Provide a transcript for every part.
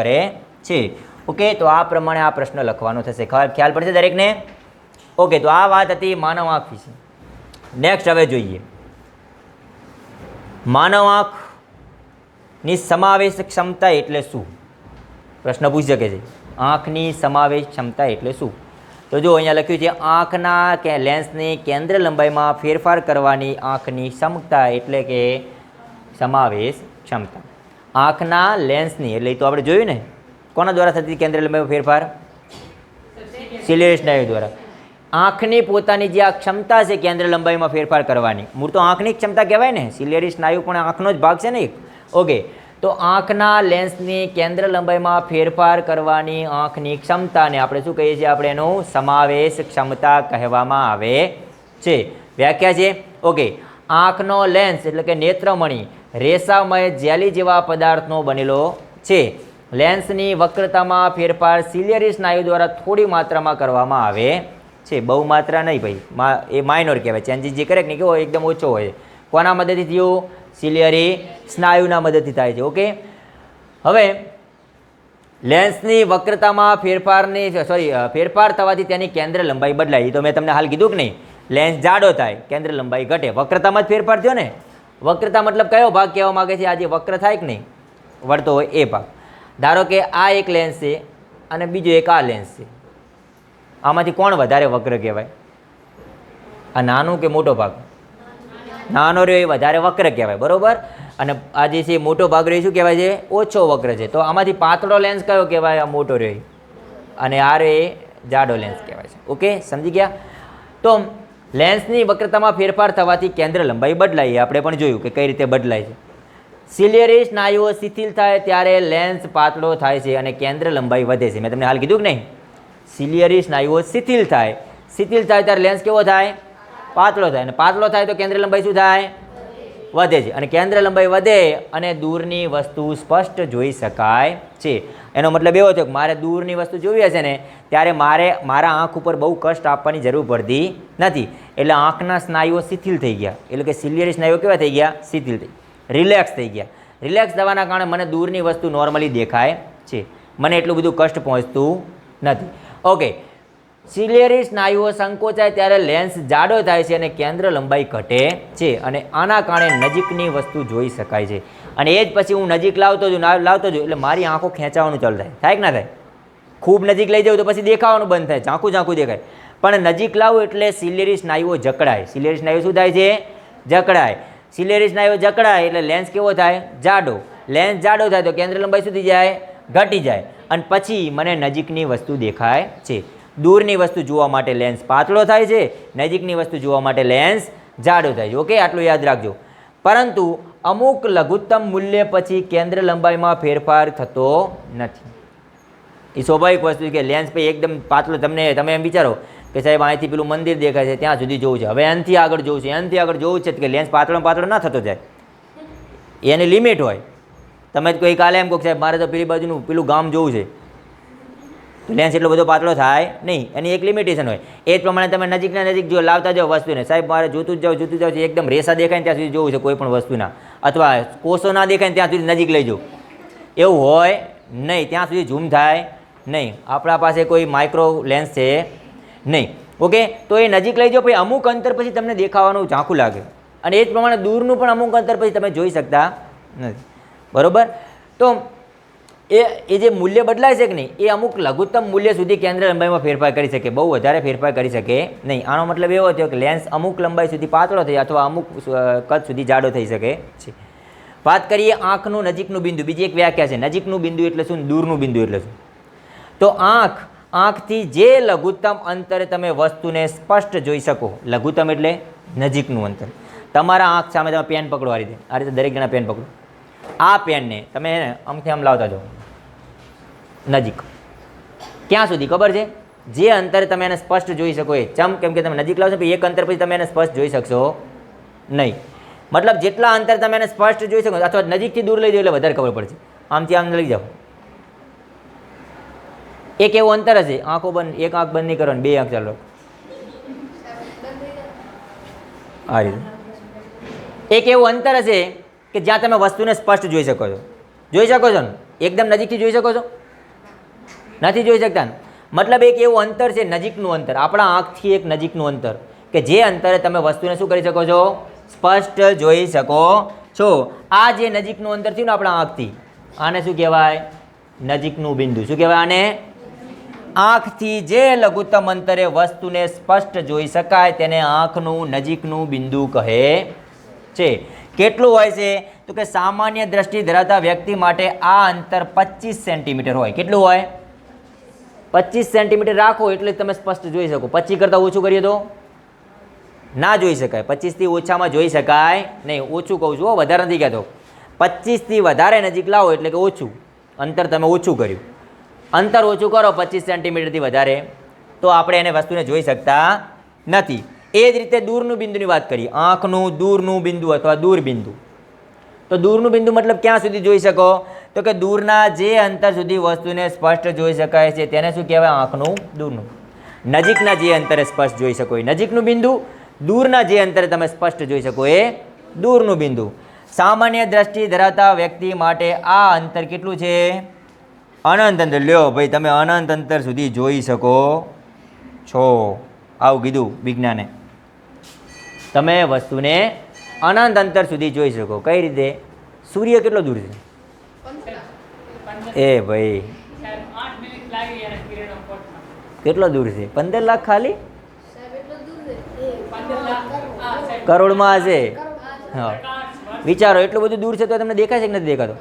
કરે છે. ઓકે, તો આ પ્રમાણે આ પ્રશ્ન લખવાનો થશે. ખ્યાલ પડશે દરેકને? ઓકે, તો આ વાત હતી માનવ આંખ વિશે. નેક્સ્ટ હવે જોઈએ. માનવ આંખની સમાવેશ ક્ષમતા એટલે શું? પ્રશ્ન પૂછી શકે છે. આંખની સમાવેશ ક્ષમતા એટલે શું? તો જો અહીંયા લખ્યું છે, આંખના કે લેન્સની કેન્દ્ર લંબાઈમાં ફેરફાર કરવાની આંખની ક્ષમતા એટલે કે સમાવેશ ક્ષમતા. આંખના લેન્સની એટલે એ તો આપણે જોયું ને, કોના દ્વારા થતી કેન્દ્ર લંબાઈમાં ફેરફાર? સિલિયર સ્નાયુ દ્વારા. આંખની પોતાની જે આ ક્ષમતા છે કેન્દ્ર લંબાઈમાં ફેરફાર કરવાની, મૂળ તો આંખની ક્ષમતા કહેવાય ને સિલિયરી સ્નાયુ પણ આંખનો જ ભાગ છે ને એક. ઓકે, તો આંખના લેન્સની કેન્દ્ર લંબાઈમાં ફેરફાર કરવાની આંખની ક્ષમતાને આપણે શું કહીએ છીએ? આપણે એનું સમાવેશ ક્ષમતા કહેવામાં આવે છે. વ્યાખ્યા છે? ઓકે આંખનો લેન્સ એટલે કે નેત્રમણી રેસામય જેલી જેવા પદાર્થનો બનેલો છે. લેન્સની વક્રતામાં ફેરફાર સિલિયરી સ્નાયુ દ્વારા થોડી માત્રામાં કરવામાં આવે છે. બહુ માત્રા નહીં ભાઈ એ માઇનોર કહેવાય. ચેન્જીસ જે કરે નહીં, કેવો એકદમ ઓછો હોય. કોના મદદથી થયું? સિલિયરી સ્નાયુના મદદથી થાય છે. ઓકે હવે લેન્સની વક્રતામાં ફેરફારની સોરી ફેરફાર થવાથી તેની કેન્દ્ર લંબાઈ બદલાય. એ તો મેં તમને હાલ કીધું કે નહીં. લેન્સ જાડો થાય, કેન્દ્ર લંબાઈ ઘટે. વક્રતામાં જ ફેરફાર થયો ને. વક્રતા મતલબ કયો ભાગ કહેવા માગે છે? આ જે વક્ર થાય કે નહીં? વળતો હોય એ ભાગ. ધારો કે આ એક લેન્સ છે અને બીજો એક આ લેન્સ છે. આમાંથી કોણ વધારે વક્ર કહેવાય? આ નાનું કે મોટો ભાગ? નાનો રહ્યો એ વધારે વક્ર કહેવાય, બરોબર? અને આ જે છે મોટો ભાગ રહ્યો શું કહેવાય છે? ઓછો વક્ર છે. તો આમાંથી પાતળો લેન્સ કયો કહેવાય? આ મોટો રહ્યો. અને આ રહ્યો એ જાડો લેન્સ કહેવાય છે. ઓકે? સમજી ગયા? તો લેન્સની વક્રતામાં ફેરફાર થવાથી કેન્દ્ર લંબાઈ બદલાઈ. આપણે પણ જોયું કે કઈ રીતે બદલાય છે. સિલિયરી સ્નાયુઓ શિથિલ થાય ત્યારે લેન્સ પાતળો થાય છે અને કેન્દ્ર લંબાઈ વધે છે. મેં તમને હાલ કીધું કે નહીં? સિલિયરી સ્નાયુઓ શિથિલ થાય. શિથિલ થાય ત્યારે લેન્સ કેવો થાય? પાતળો થાય. અને પાતળો થાય તો કેન્દ્ર લંબાઈ શું થાય? વધે છે. અને કેન્દ્ર લંબાઈ વધે અને દૂરની વસ્તુ સ્પષ્ટ જોઈ શકાય છે. એનો મતલબ એવો થયો કે મારે દૂરની વસ્તુ જોવી હશે ને, ત્યારે મારે મારા આંખ ઉપર બહુ કષ્ટ આપવાની જરૂર પડતી નથી. એટલે આંખના સ્નાયુઓ શિથિલ થઈ ગયા. એટલે કે સિલિયરી સ્નાયુઓ કેવા થઈ ગયા? શિથિલ થઈ. રિલેક્સ થઈ ગયા. રિલેક્સ થવાના કારણે મને દૂરની વસ્તુ નોર્મલી દેખાય છે. મને એટલું બધું કષ્ટ પહોંચતું નથી. ઓકે સિલિયરી સ્નાયુઓ સંકોચાય ત્યારે લેન્સ જાડો થાય છે અને કેન્દ્ર લંબાઈ ઘટે છે અને આના કારણે નજીકની વસ્તુ જોઈ શકાય છે. અને એ જ પછી હું નજીક લાવતો છું લાવતો છું એટલે મારી આંખો ખેંચાવાનું ચાલુ થાય. થાય કે ના થાય? ખૂબ નજીક લઈ જાઉં તો પછી દેખાવાનું બંધ થાય. ઝાંખું ઝાંખું દેખાય. પણ નજીક લાવું એટલે સિલિયરી સ્નાયુઓ જકડાય. સિલિયરી સ્નાયુ શું થાય છે? જકડાય. સિલિયરી સ્નાયુઓ જકડાય એટલે લેન્સ કેવો થાય? જાડો. લેન્સ જાડો થાય તો કેન્દ્ર લંબાઈ સુધી જાય? ઘટી જાય. અને પછી મને નજીકની વસ્તુ દેખાય છે. દૂરની વસ્તુ જોવા માટે લેન્સ પાતળો થાય છે, નજીકની વસ્તુ જોવા માટે લેન્સ જાડો થાય છે. ઓકે આટલું યાદ રાખજો. પરંતુ અમુક લઘુત્તમ મૂલ્ય પછી કેન્દ્ર લંબાઈમાં ફેરફાર થતો નથી. એ સ્વાભાવિક વસ્તુ કે લેન્સ પછી એકદમ પાતળો, તમને, તમે એમ વિચારો કે સાહેબ, અહીંથી પેલું મંદિર દેખાય છે, ત્યાં સુધી જોવું છે. હવે એનથી આગળ જોવું છે, એનથી આગળ જોવું છે કે લેન્સ પાતળો પાતળો ના થતો જાય. એની લિમિટ હોય. તમે કોઈ કાલે એમ કહો સાહેબ, મારે તો પેલી બાજુનું, પેલું ગામ જોવું છે. લેન્સ એટલો બધો પાતળો થાય નહીં. એની એક લિમિટેશન હોય. એ જ પ્રમાણે તમે નજીકના નજીક જો લાવતા જાઓ વસ્તુને. સાહેબ, મારે જોતું જ જાઓ જોતું જાઓ એકદમ રેસા દેખાય ત્યાં સુધી જોવું છે કોઈ પણ વસ્તુના. અથવા કોષો ના દેખાય ત્યાં સુધી નજીક લઈ જવું એવું હોય નહીં. ત્યાં સુધી ઝૂમ થાય નહીં. આપણા પાસે કોઈ માઇક્રો લેન્સ છે નહીં. ઓકે તો એ નજીક લઈ જાઓ. પછી અમુક અંતર પછી તમને દેખાવાનું ઝાંખું લાગે. અને એ જ પ્રમાણે દૂરનું પણ અમુક અંતર પછી તમે જોઈ શકતા નથી. બરોબર? તો એ એ જે મૂલ્ય બદલાય છે કે નહીં, એ અમુક લઘુત્તમ મૂલ્ય સુધી કેન્દ્ર લંબાઈમાં ફેરફાર કરી શકે, બહુ વધારે ફેરફાર કરી શકે નહીં. આનો મતલબ એવો થયો કે લેન્સ અમુક લંબાઈ સુધી પાતળો થઈ અથવા અમુક કદ સુધી જાડો થઈ શકે છે. વાત કરીએ આંખનું નજીકનું બિંદુ. બીજી એક વ્યાખ્યા છે. નજીકનું બિંદુ એટલે શું? દૂરનું બિંદુ એટલે શું? તો આંખ, આંખથી જે લઘુત્તમ અંતરે તમે વસ્તુને સ્પષ્ટ જોઈ શકો, લઘુત્તમ એટલે નજીકનું અંતર. તમારા આંખ સામે તમે પેન પકડો આ રીતે. આ રીતે દરેક જણા પેન પકડો. આ પેનને તમે આમથી આમ લાવતા જાઓ. નજીક. ક્યાં સુધી, ખબર છે? જે અંતરે તમે એને સ્પષ્ટ જોઈ શકો એ. ચમ, કેમ કે તમે નજીક લાવશો એક અંતર પછી તમે એને સ્પષ્ટ જોઈ શકશો નહીં. મતલબ જેટલા અંતર તમે એને સ્પષ્ટ જોઈ શકો અથવા નજીકથી દૂર લઈ જાઓ એટલે વધારે ખબર પડશે. આમથી આમ લઈ જાઓ. એક એવું અંતર હશે, આંખો બંધ, એક આંખ બંધ નહીં કરવાની, બે આંખ ચાલો. આ રીતે. એક એવું અંતર હશે કે જ્યાં તમે વસ્તુને સ્પષ્ટ જોઈ શકો છો. જોઈ શકો છો ને? એકદમ નજીકથી જોઈ શકો છો? નથી જોઈ શકતા મતલબ એક એવું અંતર છે, નજીકનું અંતર. આપણા આંખથી એક નજીકનું અંતર. કે જે અંતરે તમે વસ્તુને શું કરી શકો છો? સ્પષ્ટ જોઈ શકો છો. આ જે નજીકનું અંતર થયું ને આપણા આંખથી, આને શું કહેવાય? નજીકનું બિંદુ. શું કહેવાય આને? આંખથી જે લઘુત્તમ અંતરે વસ્તુને સ્પષ્ટ જોઈ શકાય તેને આંખનું નજીકનું બિંદુ કહે છે. કેટલું હોય છે? તો કે સામાન્ય દ્રષ્ટિ ધરાવતા વ્યક્તિ માટે આ અંતર પચીસ સેન્ટીમીટર હોય. કેટલું હોય? પચીસ સેન્ટીમીટર રાખો એટલે તમે સ્પષ્ટ જોઈ શકો. પચીસ કરતાં ઓછું કરીએ તો? ના જોઈ શકાય. પચીસથી ઓછામાં જોઈ શકાય નહીં. ઓછું કહું છું વધારે નથી કહેતો. પચીસથી વધારે નજીક લાવો એટલે કે ઓછું. અંતર તમે ઓછું કર્યું. અંતર ઓછું કરો પચીસ સેન્ટીમીટરથી વધારે, તો આપણે એને વસ્તુને જોઈ શકતા નથી. એ જ રીતે દૂરનું બિંદુની વાત કરીએ. આંખનું દૂરનું બિંદુ અથવા દૂર બિંદુ તો દૂરનું બિંદુ મતલબ ક્યાં સુધી જોઈ શકો? તો કે દૂરના જે અંતર સુધી વસ્તુને સ્પષ્ટ જોઈ શકાય છે, તેને શું કહેવાય? આંખનું દૂરનું. નજીકના જે અંતરે સ્પષ્ટ જોઈ શકો એ નજીકનું બિંદુ, દૂરના જે અંતરે તમે સ્પષ્ટ જોઈ શકો એ દૂરનું બિંદુ. સામાન્ય દ્રષ્ટિ ધરાવતા વ્યક્તિ માટે આ અંતર કેટલું છે? અનંત અંતર. લ્યો ભાઈ, તમે અનંત અંતર સુધી જોઈ શકો છો. આવું કીધું વિજ્ઞાને. તમે વસ્તુને અનંત અંતર સુધી જોઈ શકો. કઈ રીતે? સૂર્ય કેટલો દૂર છે? એ ભાઈ. કેટલો દૂર છે? પંદર લાખ ખાલી? કરોડમાં હશે? હા. વિચારો, એટલું બધું દૂર છે તો તમને દેખાય છે કે નથી દેખાતો?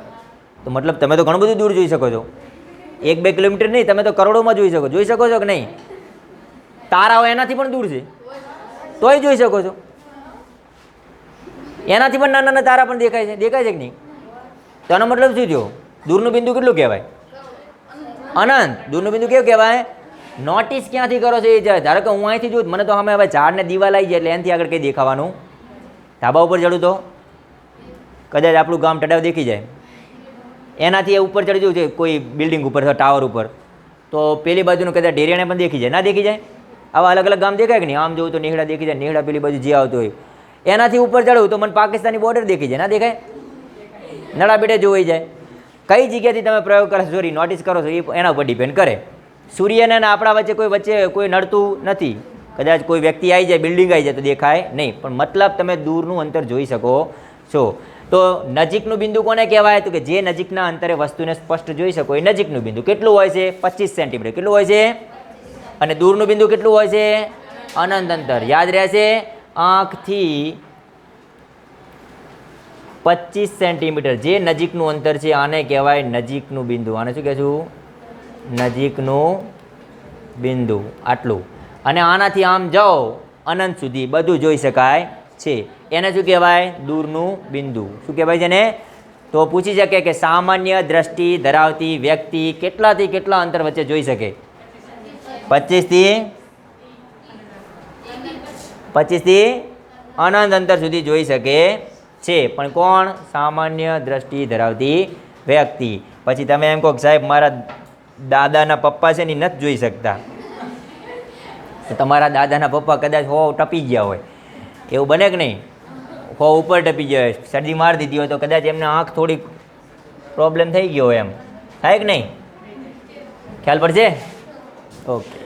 તો મતલબ તમે તો ઘણું બધું દૂર જોઈ શકો છો. એક બે કિલોમીટર નહીં, તમે તો કરોડોમાં જોઈ શકો. જોઈ શકો છો કે નહીં? તારાઓ એનાથી પણ દૂર છે. તોય જોઈ શકો છો. એનાથી પણ નાના નાના તારા પણ દેખાય છે. દેખાય છે કે નહીં? તો એનો મતલબ શું થયો? દૂરનું બિંદુ કેટલું કહેવાય? અનંત. દૂરનું બિંદુ કેવું કહેવાય? નોટિસ ક્યાંથી કરો છો એ ધારો કે હું અહીંથી જોઉં, મને તો અમે હવે ઝાડને દીવાલ આવી જાય એટલે એનાથી આગળ કંઈ દેખાવાનું. ધાબા ઉપર ચડું તો? કદાચ આપણું ગામ ટડાવ દેખી જાય. એનાથી એ ઉપર ચડી જવું છે, કોઈ બિલ્ડિંગ ઉપર ટાવર ઉપર. તો પેલી બાજુનું કદાચ ઢેરિયાને પણ દેખી જાય. ના દેખી જાય? આવા અલગ અલગ ગામ દેખાય કે નહીં? આમ જોઉં તો નેહડા દેખી જાય, નેહડા પેલી બાજુ જે આવતો હોય. એનાથી ઉપર ચડવું તો મને પાકિસ્તાની બોર્ડર દેખી જાય. ના દેખાય? નળા બેટે જોવાઈ જાય. કઈ જગ્યાથી તમે પ્રયોગ કરો છો? સોરી નોટિસ કરો છો, એ એના ઉપર ડિપેન્ડ કરે. સૂર્યને અને આપણા વચ્ચે કોઈ વચ્ચે કોઈ નડતું નથી. કદાચ કોઈ વ્યક્તિ આવી જાય બિલ્ડિંગ આવી જાય તો દેખાય નહીં. પણ મતલબ તમે દૂરનું અંતર જોઈ શકો છો. તો નજીકનું બિંદુ કોને કહેવાય? તો કે જે નજીકના અંતરે વસ્તુને સ્પષ્ટ જોઈ શકો, એ નજીકનું બિંદુ. કેટલું હોય છે? પચીસ સેન્ટીમીટર કેટલું હોય છે? અને દૂરનું બિંદુ કેટલું હોય છે? અનંત અંતર. યાદ રહેશે? આંખથી પચીસ સેન્ટીમીટર. જે નજીકનું અંતર છે, આને કહેવાય નજીકનું બિંદુ. આને શું કહેશું? નજીકનું બિંદુ. આટલું. અને આનાથી આમ જાઓ, અનંત સુધી બધું જોઈ શકાય છે. એને શું કહેવાય? દૂરનું બિંદુ. શું કહેવાય છે ને તો પૂછી શકે કે સામાન્ય દ્રષ્ટિ ધરાવતી વ્યક્તિ કેટલાથી કેટલા અંતર વચ્ચે જોઈ શકે? પચીસથી? પચીસથી અનંત અંતર સુધી જોઈ શકે છે. પણ કોણ? સામાન્ય દ્રષ્ટિ ધરાવતી વ્યક્તિ. પછી તમે એમ કહો સાહેબ, મારા દાદાના પપ્પા છે ને નથી જોઈ શકતા. તો તમારા દાદાના પપ્પા કદાચ હો ટપી ગયા હોય. એવું બને કે નહીં? હો ઉપર ટપી ગયા હોય. શરદી મારી દીધી હોય તો કદાચ એમને આંખ થોડીક પ્રોબ્લેમ થઈ ગયો હોય એમ. થાય કે નહીં? ખ્યાલ પડશે? ઓકે.